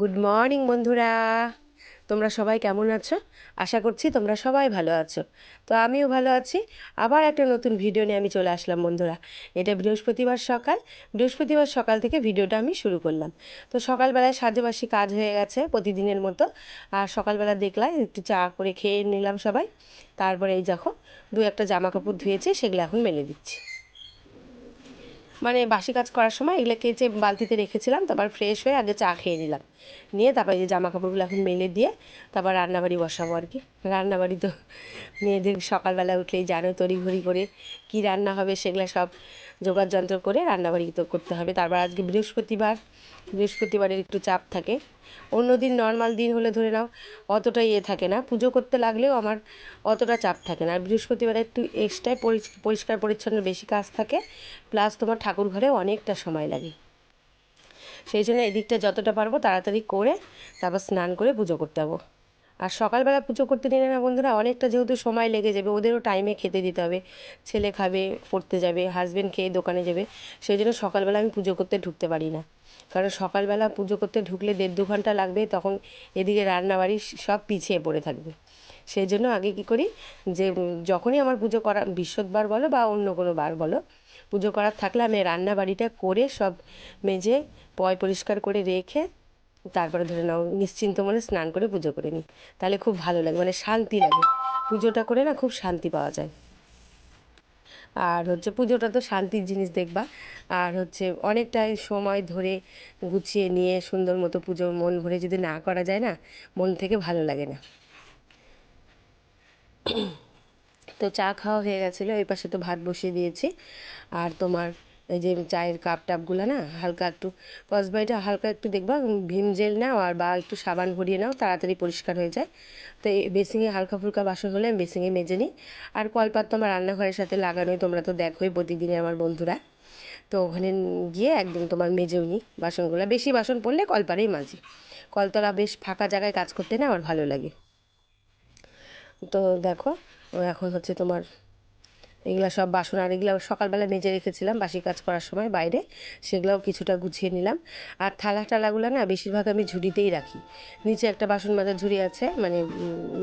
Good morning বন্ধুরা। তোমরা সবাই কেমন আছো? আশা করছি তোমরা সবাই ভালো আছো। তো আমিও ভালো আছি। আবার একটা নতুন ভিডিও নিয়ে আমি চলে আসলাম, বন্ধুরা। এটা বৃহস্পতিবার সকাল। বৃহস্পতিবার সকাল থেকে ভিডিওটা আমি শুরু করলাম। তো সকালবেলায় সাজেবাসি কাজ হয়ে গেছে প্রতিদিনের মতো। আর সকালবেলা দেখলাম, একটু চা করে খেয়ে নিলাম সবাই। তারপরে এই দেখো, দু একটা জামা কাপড় ধুয়েছি, সেগুলো এখন মেলে দিচ্ছি। মানে বাসি কাজ করার সময় এগুলো কেচে বালতিতে রেখেছিলাম, তারপর ফ্রেশ হয়ে আগে চা খেয়ে নিলাম। নিয়ে তারপর এই জামা কাপড়গুলো এখন মেলে দিয়ে তারপর রান্নাবাড়ি বসাবো আর কি। রান্নাবাড়ি তো মেয়েদের সকালবেলা উঠলেই জানো, তড়িঘড়ি করে কি রান্না হবে সেগুলো সব জোগাড় যন্ত্র করে রান্নাবাড়ি তো করতে হবে। তারপর আজকে বৃহস্পতিবার, বৃহস্পতিবারের একটু চাপ থাকে। অন্য দিন নর্মাল দিন হলে ধরে নাও অতটা ইয়ে থাকে না। পুজো করতে লাগলেও আমার অতটা চাপ থাকে না। আর বৃহস্পতিবারে একটু এক্সট্রাই পরিষ্কার পরিচ্ছন্ন বেশি কাজ থাকে। প্লাস তোমার ঠাকুর ঘরে অনেকটা সময় লাগে। সেই জন্য এদিকটা যতটা পারব তাড়াতাড়ি করে তারপর স্নান করে পুজো করতে যাব। আর সকালবেলা পুজো করতে নিলে না বন্ধুরা, অনেকটা যেহেতু সময় লেগে যাবে, ওদেরও টাইমে খেতে দিতে হবে। ছেলে খাবে, পড়তে যাবে হাজব্যান্ড খেয়ে দোকানে যাবে। সেই জন্য সকালবেলা আমি পুজো করতে ঢুকতে পারি না। কারণ সকালবেলা পুজো করতে ঢুকলে দেড় দু ঘণ্টা লাগবে, তখন এদিকে রান্নাবাড়ি সব পিছিয়ে পড়ে থাকবে। সেই জন্য আগে কী করি যে যখনই আমার পুজো করা, বৃহস্পতিবার বলো বা অন্য কোনো বার বলো, পুজো করার থাকলে আমি রান্নাবাড়িটা করে সব মেজে পয় পরিষ্কার করে রেখে তারপরে ধরে নাও, নিশ্চিন্ত মনে স্নান করে পুজো করে নিই। তাহলে খুব ভালো লাগে মানে শান্তি লাগে। পুজোটা করে না খুব শান্তি পাওয়া যায়। আর হচ্ছে পুজোটা তো শান্তির জিনিস দেখবা। আর হচ্ছে অনেকটাই সময় ধরে গুছিয়ে নিয়ে সুন্দর মতো পুজো, মন ভরে যদি না করা যায় না, মন থেকে ভালো লাগে না। তো চা খাওয়া হয়ে গেছিল, এই পাশে তো ভাত বসিয়ে দিয়েছি। আর তোমার এই যে চায়ের কাপ টাপগুলো না, হালকা একটু কসবাইটা হালকা একটু দেখবা ভিম জেল নাও আর বা একটু সাবান ভরিয়ে নাও, তাড়াতাড়ি পরিষ্কার হয়ে যায়। তো এই বেসিংয়ে হালকা ফুলকা বাসন হলে আমি বেসিংয়ে মেজে নিই। আর কলপাত তো আমার রান্নাঘরের সাথে লাগানোই, তোমরা তো দেখোই প্রতিদিনই আমার বন্ধুরা। তো ওখানে গিয়ে একদিন তোমার মেজেও নিই বাসনগুলো। বেশি বাসন পড়লে কলপারেই মাজি। কলতলা বেশ ফাঁকা জায়গায় কাজ করতে না আমার ভালো লাগে। তো দেখো এখন হচ্ছে তোমার এগুলো সব বাসন, আর এগুলো সকালবেলা মেজে রেখেছিলাম বাসি কাজ করার সময় বাইরে, সেগুলোও কিছুটা গুছিয়ে নিলাম। আর থালা টালাগুলো না বেশিরভাগ আমি ঝুড়িতেই রাখি। নিচে একটা বাসন মাজার ঝুড়ি আছে মানে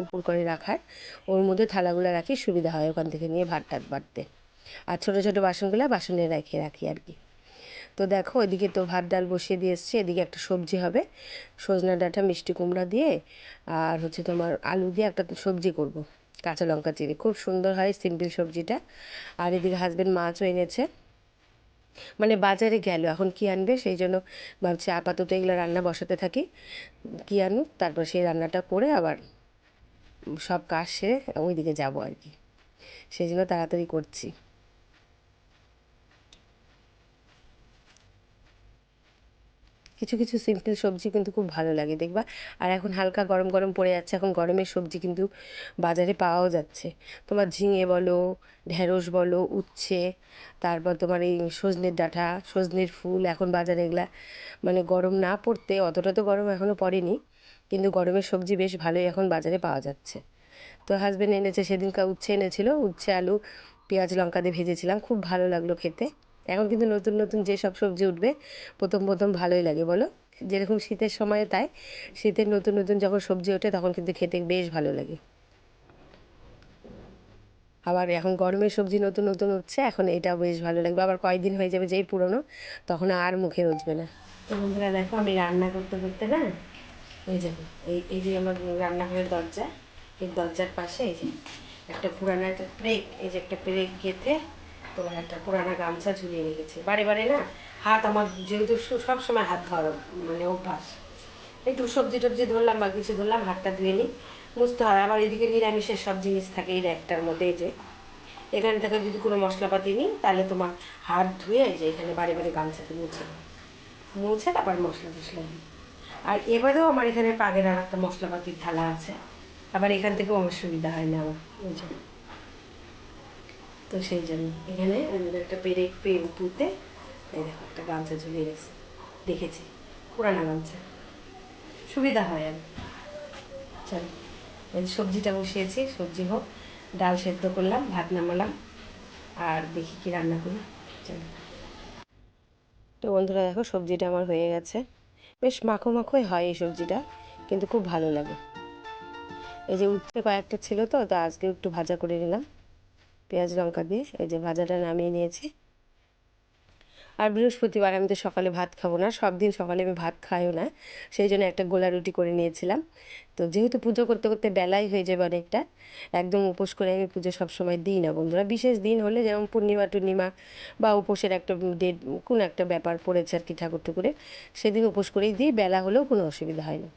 উপর করে রাখার, ওর মধ্যে থালাগুলো রাখি, সুবিধা হয় ওখান থেকে নিয়ে ভাত টাত বাড়তে আর ছোটো ছোটো বাসনগুলো বাসনে রেখে রাখি আর কি। তো দেখো ওইদিকে তো ভাত, ডাল বসিয়ে দিয়ে এসছি। এদিকে একটা সবজি হবে। সজনা ডাঁটা, মিষ্টি কুমড়া দিয়ে, আর হচ্ছে তোমার আলু দিয়ে একটা সবজি করব। কাঁচা লঙ্কা চিনি খুব সুন্দর হয় সিম্পল সবজিটা। আর এদিকে হাজব্যান্ড মাছও এনেছে। মানে বাজারে গেল। এখন কি আনবে? সেই জন্য ভাবছি আপাতত এগুলো রান্না বসাতে থাকি। কি আনুক? তারপর সেই রান্নাটা করে আবার সব কাজ সেরে ওইদিকে যাব আর কি। সেই জন্য তাড়াতাড়ি করছি। কিছু কিছু সিম্পল সবজি কিন্তু খুব ভালো লাগে, দেখবা? আর এখন হালকা গরম গরম পড়ে যাচ্ছে, এখন গরমের সবজি কিন্তু বাজারে পাওয়াও যাচ্ছে। তোমার ঝিঙে বলো, ঢেঁড়স বলো, উচ্ছে, তারপর তোমার এই সজনের ডাঁটা, সজনের ফুল, এখন বাজারে এগুলা মানে গরম না পড়তে, অতটা তো গরম এখনও পড়েনি, কিন্তু গরমের সবজি বেশ ভালোই এখন বাজারে পাওয়া যাচ্ছে। তো হাজব্যান্ড এনেছে, সেদিনকার উচ্ছে এনেছিল, উচ্ছে, আলু, পেঁয়াজ, লঙ্কা দিয়ে ভেজেছিলাম, খুব ভালো লাগল খেতে। এখন কিন্তু নতুন নতুন যেসব সবজি উঠবে, প্রথম প্রথম ভালোই লাগে, বলো? যেরকম শীতের সময় তাই, শীতের নতুন নতুন যখন সবজি ওঠে, তখন কিন্তু খেতে বেশ ভালো লাগে। আবার এখন গরমের সবজি নতুন নতুন উঠছে, এখন এটা বেশ ভালো লাগবে। আবার কয়েকদিন হয়ে যাবে যেই পুরনো, তখন আর মুখে রুচবে না। তো বন্ধুরা দেখো, আমি রান্না করতে করতে না, এই যে, এই এই যে আমার রান্নাঘরের দরজা, এই দরজার পাশে এই যে একটা পুরানো একটা প্রেক, এই যে একটা প্রেক গেঁথে তোমার একটা পুরানা গামছা ঝুলিয়ে রেখেছি। বারে বারে না, হাত আমার যেহেতু সব সময় হাত ধরো মানে অভ্যাস। একটু সবজি টবজি ধরলাম, বা কিছু ধরলাম, হাতটা ধুয়ে নিই। বুঝতে হয়। আবার এদিকে নিরামিষের সব জিনিস থাকে এই একটার মধ্যে যে। এখানে থেকে যদি কোনো মশলাপাতি নিই, তাহলে তোমার হাত ধুয়ে যে এখানে বারে বারে গামছাতে মুছে। মুছে তারপর মশলা টশলা দিই। আর এবারেও আমার এখানে পাগের আর একটা মশলাপাতির থালা আছে। আবার এখান থেকেও আমার সুবিধা হয় না আমার বুঝে তো সেই জন্য এখানে একটা পেরে পুঁতে এই দেখো, একটা গামছা ঝুলিয়ে রেখেছি দেখেছি, পুরানা গামছা। সুবিধা হয় আর চল, এই সবজিটা বসিয়েছি, সবজি হোক, ডাল সেদ্ধ করলাম, ভাত নামালাম, আর দেখি কি রান্না করি। চলো। তো বন্ধুরা, দেখো, সবজিটা আমার হয়ে গেছে। বেশ মাখো মাখোই হয় এই সবজিটা, কিন্তু খুব ভালো লাগে। এই যে উঠতে কয়েকটা ছিল তো তো আজকে একটু ভাজা করে নিলাম। পেঁয়াজ, লঙ্কা দিয়ে এই যে ভাজাটা নামিয়ে নিয়েছি। আর বৃহস্পতিবার আমি তো সকালে ভাত খাব না, সব দিন সকালে আমি ভাত খাইও না, সেই জন্য একটা গোলা রুটি করে নিয়েছিলাম। তো যেহেতু পুজো করতে করতে বেলাই হয়ে যাবে অনেকটা, একদম উপোস করে আমি পুজো সবসময় দিই না বন্ধুরা। বিশেষ দিন হলে যেমন পূর্ণিমা, টূর্ণিমা বা উপোসের একটা ডেট, কোনো একটা ব্যাপার পড়েছে আর কি ঠাকুর টুকুরে সেদিন উপোস করেই দিই, বেলা হলেও কোনো অসুবিধা হয় না।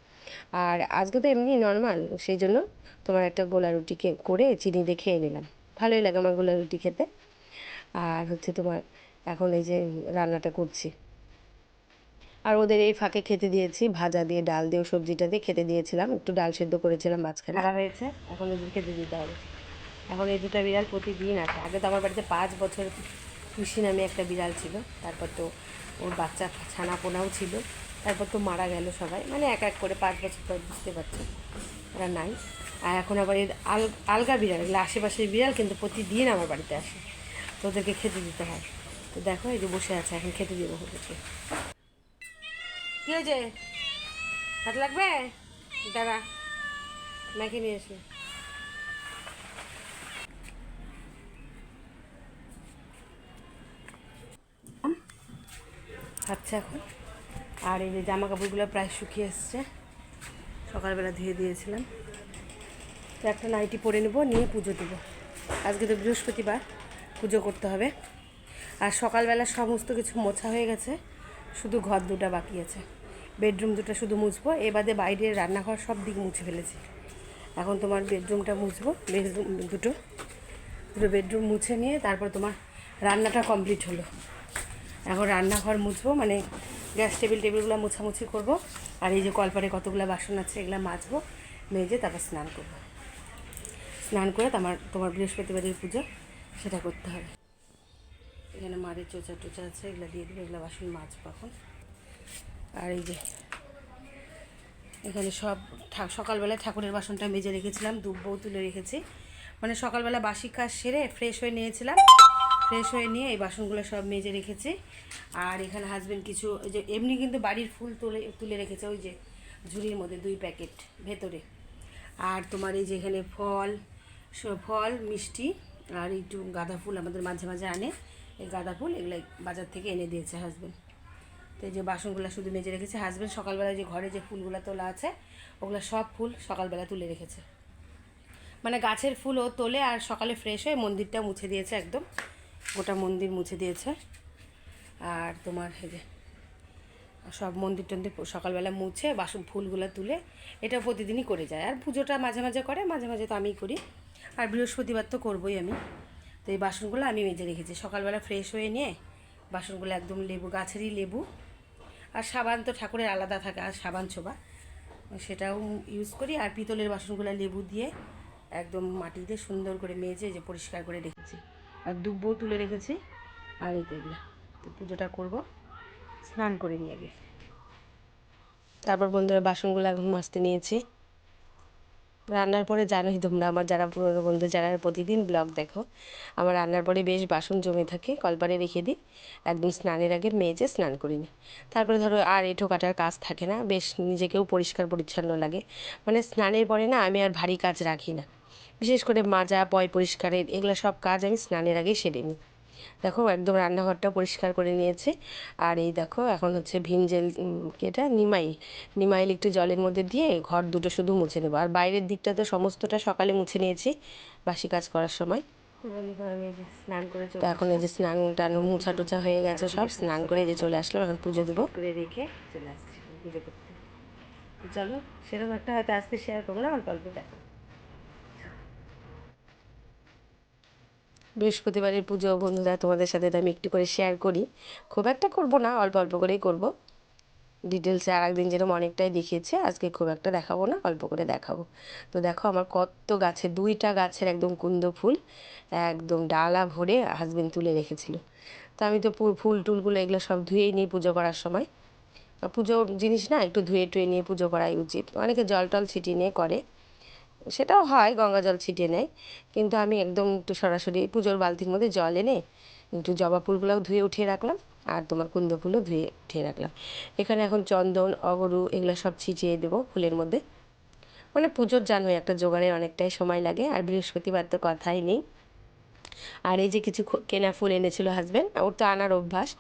আর আজকে তো এমনি নর্মাল সেই জন্য তোমার একটা গোলা রুটিকে করে চিনি দিয়ে খেয়ে নিলাম। ভালোই লাগে আমার গোলা রুটি খেতে। আর হচ্ছে তোমার এখন এই যে রান্নাটা করছি। আর ওদের এই ফাঁকে খেতে দিয়েছি, ভাজা দিয়ে, ডাল দিয়ে, সবজিটা দিয়ে খেতে দিয়েছিলাম। একটু ডাল সেদ্ধ করেছিলাম মাঝখানে। খারাপ হয়েছে, এখন ওদের খেতে দিতে হবে। এখন এই দুটো বিড়াল প্রতিদিন আছে আগে তো আমার বাড়িতে পাঁচ বছর খুশি নামে একটা বিড়াল ছিল। তারপর তো ওর বাচ্চা ছানা পোনাও ছিল। তারপর তো মারা গেল সবাই। মানে এক এক করে পাঁচ বছর পর বুঝতে পারছ। ওরা নাই। আর এখন আবার এর আল, আলগা বিড়াল, এগুলো আশেপাশের বিড়াল কিন্তু প্রতিদিন আমার বাড়িতে আসে। তো ওদেরকে খেতে দিতে হয়। তো দেখো, এই যে বসে আছে, এখন খেতে দেবো ওদেরকে। কি হয়েছে? ভাত লাগবে? দাঁড়া ম্যাগি নিয়ে এসে আচ্ছা এখন। আর এই যে জামা কাপড়গুলো প্রায় শুকিয়ে এসছে। সকালবেলা ধুয়ে দিয়েছিলাম। তো একটা নাইটি পরে নেব, নিয়ে পুজো দেবো। আজকে তো বৃহস্পতিবার, পুজো করতে হবে। আর সকালবেলা সমস্ত কিছু মোছা হয়ে গেছে, শুধু ঘর দুটো বাকি আছে। বেডরুম দুটো শুধু মুছবো এ বাদে বাইরের রান্নাঘর সব দিক মুছে ফেলেছি। এখন তোমার বেডরুমটা মুছবো, বেডরুম দুটো। দুটো বেডরুম মুছে নিয়ে তারপর তোমার রান্নাটা কমপ্লিট হলো। এখন রান্নাঘর মুছবো মানে গ্যাস টেবিল টেবিলগুলো মোছামুছি করব। আর এই যে কলপারে কতগুলো বাসন আছে, এগুলো মাজবো, মেজে তারপর স্নান করব। স্নান করে তোমার তোমার বৃহস্পতিবারের পুজো, সেটা করতে হবে। এখানে মারের চোচা টোচা আছে, এগুলো দিয়ে দেবো, এগুলো বাসন মাছ এখন। আর এই যে, এখানে সব সকালবেলায় ঠাকুরের বাসনটা মেজে রেখেছিলাম দুব্বও তুলে রেখেছি। মানে সকালবেলা বাসি কাজ সেরে ফ্রেশ হয়ে নিয়েছিলাম। ফ্রেশ হয়ে নিয়ে এই বাসনগুলো সব মেজে রেখেছি। আর এখানে হাজবেন্ড কিছু ওই যে এমনি কিন্তু বাড়ির ফুল তুলে তুলে রেখেছে, ওই যে ঝুড়ির মধ্যে দুই প্যাকেট ভেতরে। আর তোমার এই যে এখানে ফল ফল, মিষ্টি আর একটু গাঁদা ফুল আমাদের মাঝে মাঝে আনে। এই গাঁদা ফুল এগুলো বাজার থেকে এনে দিয়েছে হাজবেন্ড তো এই যে বাসনগুলো শুধু মেজে রেখেছে হাজব্যান্ড সকালবেলা যে ঘরে যে ফুলগুলো তোলা আছে, ওগুলো সব ফুল সকালবেলা তুলে রেখেছে। মানে গাছের ফুলও তোলে আর সকালে ফ্রেশ হয়ে মন্দিরটা মুছে দিয়েছে একদম। গোটা মন্দির মুছে দিয়েছে। আর তোমার এই যে সব মন্দির টন্দির সকালবেলা মুছে বাসন ফুলগুলো তুলে এটা প্রতিদিনই করে যায়। আর পুজোটা মাঝে মাঝে করে, মাঝে মাঝে তো আমিই করি। আর বৃহস্পতিবার তো করবোই আমি। তো এই বাসনগুলো আমি মেজে রেখেছি। সকালবেলা ফ্রেশ হয়ে নিয়ে বাসনগুলো একদম লেবু, গাছেরই লেবু। আর সাবান তো ঠাকুরের আলাদা থাকে, আর সাবান ছোবা সেটাও ইউজ করি। আর পিতলের বাসনগুলো লেবু দিয়ে একদম মাটি দিয়ে সুন্দর করে মেজে যে পরিষ্কার করে রেখেছি। আর দুব্বও তুলে রেখেছি। আর এই এগুলো। তো পুজোটা করব। স্নান করে নিয়ে আগে। তারপর বন্ধুরা বাসনগুলো এখন মাজতে নিয়েছি। রান্নার পরে জানোই তোমরা আমার যারা পুরনো বন্ধু, যারা প্রতিদিন ব্লগ দেখো, আমার রান্নার পরে বেশ বাসন জমে থাকে, কলপারে রেখে দিই। একদম স্নানের আগে মেজে স্নান করি নি। তারপরে ধরো আর এঁঠো কাটার কাজ থাকে না, বেশ নিজেকেও পরিষ্কার পরিচ্ছন্ন লাগে। মানে স্নানের পরে না আমি আর ভারী কাজ রাখি না। বিশেষ করে মাজা, পয় পরিষ্কারের, এগুলো সব কাজ আমি স্নানের আগেই সেরে নিই। দেখো একদম রান্নাঘরটা পরিষ্কার করে নিয়েছে। আর এই দেখো এখন হচ্ছে ভিম জেল এটা? নিমাই। নিমাইল একটু জলের মধ্যে দিয়ে ঘর দুটো শুধু মুছে নেব। আর বাইরের দিকটা তো সমস্তটা সকালে মুছে নিয়েছি বাসি কাজ করার সময়। স্নান করে এখন এই যে স্নান টান মুছা টুছা হয়ে গেছে সব স্নান করে যে চলে আসলাম এখন পুজো দেবো। করে রেখে চলে আসছি পুজো করতে। চলো সেরকম একটা হয়তো আজকে শেয়ার করব না অল্প অল্প দেখো। বৃহস্পতিবারের পুজো, বন্ধুরা, তোমাদের সাথে আমি একটু করে শেয়ার করি। খুব একটা করব না, অল্প অল্প করেই করব। ডিটেলসে আর একদিন যেরকম অনেকটাই দেখিয়েছে, আজকে খুব একটা দেখাবো না, অল্প করে দেখাবো। তো দেখো, আমার কত গাছে, দুইটা গাছের একদম কুন্দ ফুল, একদম ডালা ভরে হাজবেন্ড তুলে রেখেছিল। তো আমি তো ফুল টুলগুলো এগুলো সব ধুয়েই নিই পুজো করার সময়। পুজোর জিনিস না, একটু ধুয়ে টুয়ে নিয়ে পুজো করাই উচিত। অনেকে জল টল ছিটিয়ে নিয়ে করে। সেটাও হয়, গঙ্গা জল ছিটিয়ে নেয়। কিন্তু আমি একদম একটু সরাসরি পুজোর বালতির মধ্যে জল এনে একটু জবা ফুলগুলোও ধুয়ে উঠিয়ে রাখলাম আর তোমার কুন্দ ফুলও ধুয়ে উঠিয়ে রাখলাম। এখানে এখন চন্দন, অগরু এগুলো সব ছিটিয়ে দেবো ফুলের মধ্যে। মানে পুজোর জানোই একটা জোগাড়ে অনেকটাই সময় লাগে আর বৃহস্পতিবার তো কথাই নেই। আর এই যে কিছু কেনা ফুল এনেছিল হাজব্যান্ড ওর তো আনার অভ্যাস,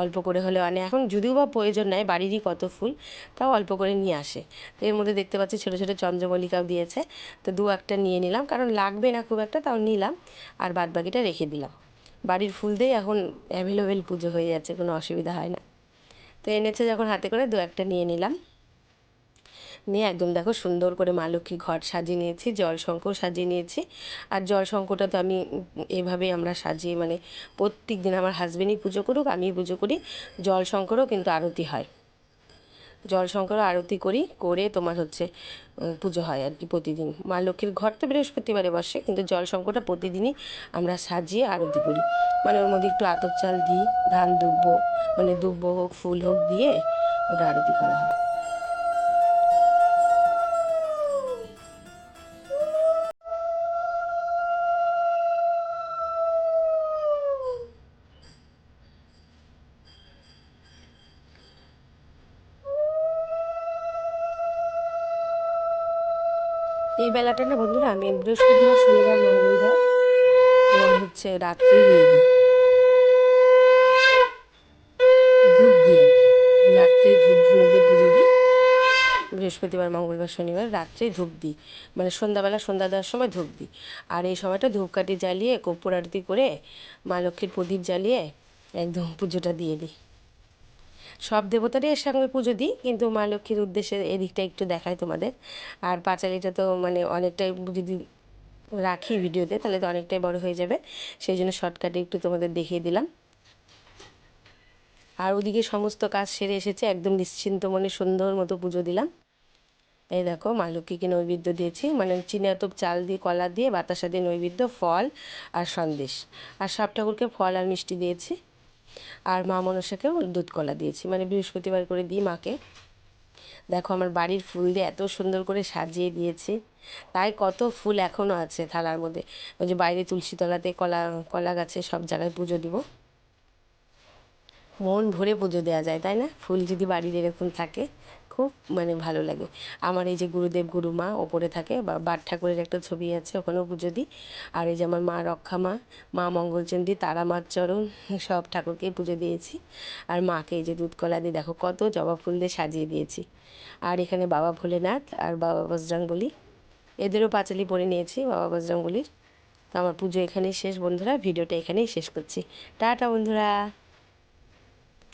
অল্প করে হলেও আনে। এখন যদিও বা প্রয়োজন নাই, বাড়িরই কত ফুল, তাও অল্প করে নিয়ে আসে। তো এর মধ্যে দেখতে পাচ্ছি ছোটো ছোটো চন্দ্রমল্লিকাও দিয়েছে। তো দু একটা নিয়ে নিলাম, কারণ লাগবে না খুব একটা, তাও নিলাম। আর বাদ বাকিটা রেখে দিলাম। বাড়ির ফুল দিয়েই এখন অ্যাভেলেবেল পুজো হয়ে যাচ্ছে, কোনো অসুবিধা হয় না। তো এনেছে যখন হাতে করে, দু একটা নিয়ে নিলাম। নিয়ে একদম দেখো সুন্দর করে মা লক্ষ্মীর ঘর সাজিয়ে নিয়েছি জল শঙ্কর সাজিয়ে নিয়েছি। আর জল শঙ্করটা তো আমি এভাবেই আমরা সাজিয়ে মানে প্রত্যেক দিন আমার হাজব্যান্ডই পুজো করুক আমি পুজো করি। জল শঙ্করও কিন্তু আরতি হয়। জল শঙ্করও আরতি করি, করে তোমার হচ্ছে পুজো হয় আর কি প্রতিদিন। মা লক্ষ্মীর ঘর তো বৃহস্পতিবারে বসে, কিন্তু জল শঙ্করটা প্রতিদিনই আমরা সাজিয়ে আরতি করি। মানে ওর মধ্যে একটু আতপ চাল দিই, ধান দুব্ব মানে দুব্ব হোক, ফুল হোক দিয়ে ওটা আরতি করা হয়। বেলাটা না বন্ধুরা, আমি বৃহস্পতিবার, শনিবার, মঙ্গলবার এবং হচ্ছে রাত্রি ধূপ দিই ধূপ পুজো দিই। বৃহস্পতিবার, মঙ্গলবার, শনিবার রাত্রে ধূপ দিই। মানে সন্ধ্যাবেলা, সন্ধ্যা দেওয়ার সময় ধূপ দিই। আর এই সময়টা ধূপকাঠি জ্বালিয়ে কর্পূর আরতি করে মা লক্ষ্মীর প্রদীপ জ্বালিয়ে একদম পুজোটা দিয়ে দিই। সব দেবতারই এর সঙ্গে পুজো দিই, কিন্তু মা লক্ষ্মীর উদ্দেশ্যে এদিকটা একটু দেখাই তোমাদের। আর পাঁচালিটা তো মানে অনেকটাই যদি রাখি ভিডিওতে, তাহলে তো অনেকটাই বড় হয়ে যাবে। সেই জন্য শর্টকাটে একটু তোমাদের দেখিয়ে দিলাম। আর ওদিকে সমস্ত কাজ সেরে এসেছে, একদম নিশ্চিন্ত মনে সুন্দর মতো পুজো দিলাম। এই দেখো, মা লক্ষ্মীকে নৈবেদ্য দিয়েছি মানে চিনাতপ চাল দিয়ে, কলা দিয়ে, বাতাসা দিয়ে নৈবেদ্য, ফল আর সন্দেশ। আর সব ঠাকুরকে ফল আর মিষ্টি দিয়েছি। আর মা মনসাকেও দুধ কলা দিয়েছি। মানে বৃহস্পতিবার করে দিই মাকে। দেখো আমার বাড়ির ফুল দিয়ে এত সুন্দর করে সাজিয়ে দিয়েছি। তাই কত ফুল এখনও আছে থালার মধ্যে। ওই যে বাইরে তুলসী তলাতে কলা কলা গাছে সব জায়গায় পুজো দিব। মন ভরে পুজো দেওয়া যায়, তাই না? ফুল যদি বাড়ির এরকম থাকে খুব মানে ভালো লাগে। আমার এই যে গুরুদেব, গুরুমা ওপরে থাকে বা বাট ঠাকুরের একটা ছবি আছে, ওখানেও পুজো দিই। আর এই যে আমার মা রক্ষা মা মা মঙ্গলচণ্ডী তারা মার চরণ, সব ঠাকুরকেই পুজো দিয়েছি। আর মাকে এই যে দুধ কলা দিয়ে দেখো কত জবা ফুল দিয়ে সাজিয়ে দিয়েছি। আর এখানে বাবা ভোলেনাথ আর বাবা বজরাঙ্গলি এদেরও পাঁচালি পরে নিয়েছি বাবা বজরাঙ্গলির তো আমার পুজো এখানেই শেষ বন্ধুরা, ভিডিওটা এখানেই শেষ করছি। টাটা বন্ধুরা।